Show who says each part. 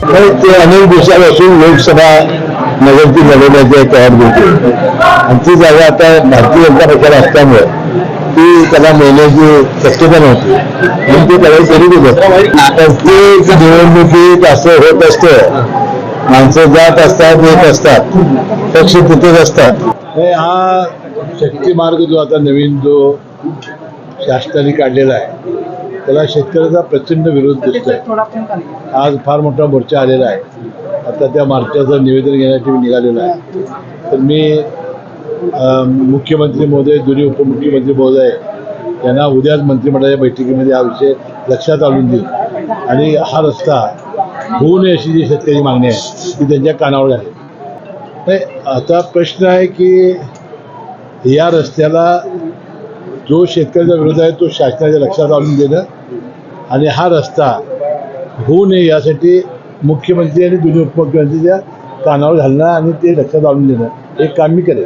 Speaker 1: ते अनेक दिवसापासून लोकसभा नगरची लढवण्याची तयार होती आणि ती जागा आता भारतीय जनता पक्षाला असल्यामुळे ती त्याला मिळण्याची शक्यता नव्हती. म्हणून ते त्याला करीत होतं प्रत्येक निवडणुकीत असं होत असतं माणसं जात असतात येत असतात पक्ष तिथेच असतात. हा शक्ती मार्ग जो आता नवीन जो शासनाने काढलेला आहे त्याला शेतकऱ्याचा प्रचंड विरोध दिसतोय. आज फार मोठा मोर्चा आलेला आहे. आता त्या मोर्चाचं निवेदन घेण्यासाठी मी निघालेलो आहे. तर मी मुख्यमंत्री महोदय दोन्ही उपमुख्यमंत्री महोदय यांना उद्याच मंत्रिमंडळाच्या बैठकीमध्ये हा विषय लक्षात आणून देईल आणि हा रस्ता होऊ नये अशी जी शेतकरी मागणी आहे ती त्यांच्या कानावर आहे नाही आता प्रश्न आहे की या रस्त्याला जो शेतकऱ्याचा विरोध आहे तो शासनाच्या लक्षात आणून देणं आणि हा रस्ता होऊ नये यासाठी मुख्यमंत्री आणि दोन्ही उपमुख्यमंत्रीच्या कानावर घालणं आणि ते लक्षात आणून देणं हे काम मी करेन.